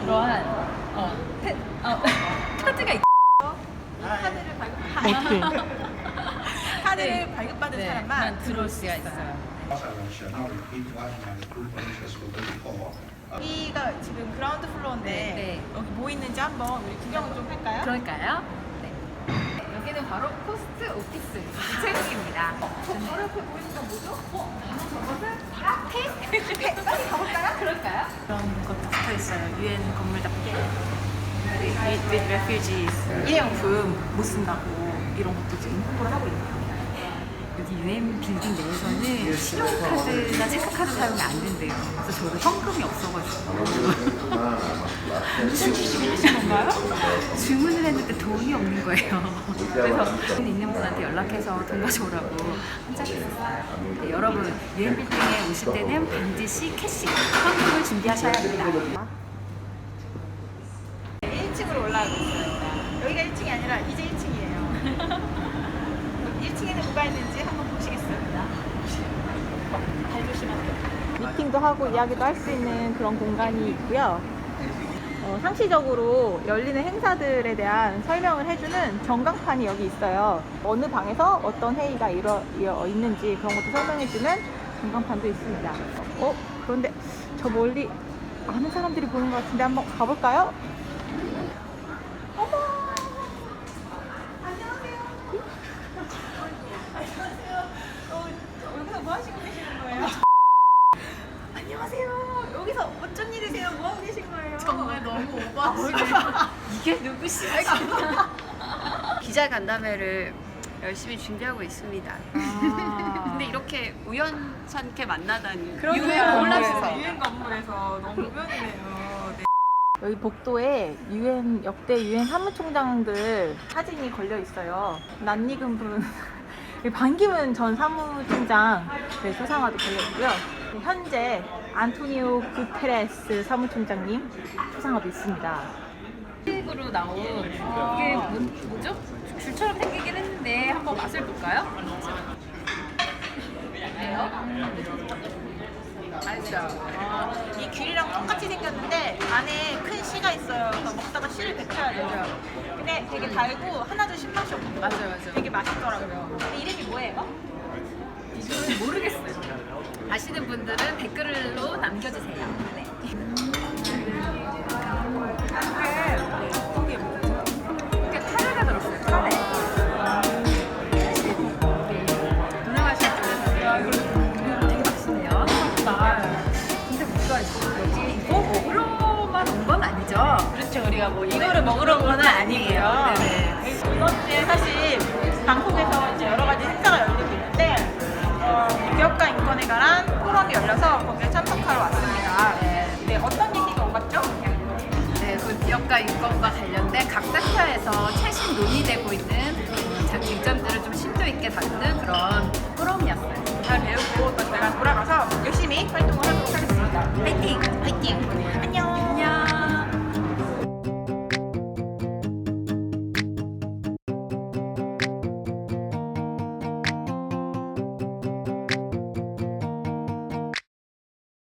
그러한 어, 태, 어, 카드가 있... 카드를 발급 어떻게? 카드를 발급받은 네, 사람만 만 들어올 수가 있어요. 选到 repeat one and group interest will be for 여기가 지금 그라운드 플로어인데 네, 네. 여기 뭐 있는지 한번 우리 구경을 좀 할까요? 그럴까요? 네. 여기는 바로 코스트 오피스 체육입니다. 저 바로 옆에 보이는 건 뭐죠? 어? 저것은 카페? 빨리 가볼까요? 그럴까요? 그런 것도 붙어 있어요. 유엔 건물답게. With, with refugees. 일회용품 못 쓴다고 이런 것도 지금 홍보를 하고 있네요. 여기 유엔 빌딩 내에서는 신용카드나 체크카드 사용이 안 된대요. 그래서 저도 현금이 없어가지고 무슨 취직을 하신 건가요? 주문을 했는데 돈이 없는 거예요. 그래서 돈 있는 분한테 연락해서 돈 가져오라고. 네, 여러분 유엔 빌딩에 오실 때는 반드시 캐시, 현금을 준비하셔야 합니다. 1층으로 올라가고 있습니다. 여기가 1층이 아니라 이제 1층이에요. 1층에는 뭐가 있는지 한번 보시겠습니다. 잘 조심하세요. 미팅도 하고 이야기도 할 수 있는 그런 공간이 있고요. 어, 상시적으로 열리는 행사들에 대한 설명을 해주는 전광판이 여기 있어요. 어느 방에서 어떤 회의가 이루어 있는지 그런 것도 설명해주는 전광판도 있습니다. 어? 그런데 저 멀리 아는 사람들이 보는 것 같은데 한번 가볼까요? 어머! 안녕하세요. 안녕하세요. 어, 여기서 뭐 하시고 계시는 거예요? 안녕하세요. 여기서 어쩐 일이세요? 뭐 하고? 정말 너무 오버하시네요. 이게 누구시죠? 기자 간담회를 열심히 준비하고 있습니다. 아. 근데 이렇게 우연찮게 만나다니 그러게요. 유엔 몰랐어요. 건물에서. 유엔 건물에서 너무 우연이네요. 네. 여기 복도에 유엔 역대 유엔 사무총장들 사진이 걸려 있어요. 낯익은 분 반기문 전 사무총장의 초상화도 걸려 있고요. 네, 현재 안토니오 구테레스 사무총장님 초상화도 있습니다. 으로 나온 이게 뭐, 뭐죠? 줄처럼 생기긴 했는데 한번 맛을 볼까요? 맛있어요. 아, 이 귤이랑 똑같이 생겼는데 안에 큰 씨가 있어요. 그래서 먹다가 씨를 뱉어야 되죠. 근데 되게 달고 하나도 신맛이 없고 맞아요, 맞아요. 되게 맛있더라고요. 근데 이름이 뭐예요? 이거는 모르겠어요. 아시는 분들은 댓글로 남겨주세요. 네. 이게 뭐죠? 이게 카레가 들었어요. 카레. 돌아가실 분은 되게 맛있네요. 근데 뭔가 여기 이거 먹으러만 온 건 아니죠? 그렇죠. 우리가 뭐 이거를 먹으러 온 건 아니고요. 네네. 주에 사실 열려서 거기에 참석하러 왔습니다. 네, 어떤 얘기가 오갔죠? 네, 그 지역과 인권과 관련된 각 학교에서 최신 논의되고 있는 쟁점들을 좀 심도 있게 다루는 그런 프로그램이었어요. 잘 배우고 또 저희가 돌아가서 열심히 활동을 하도록 하겠습니다. 파이팅! 파이팅!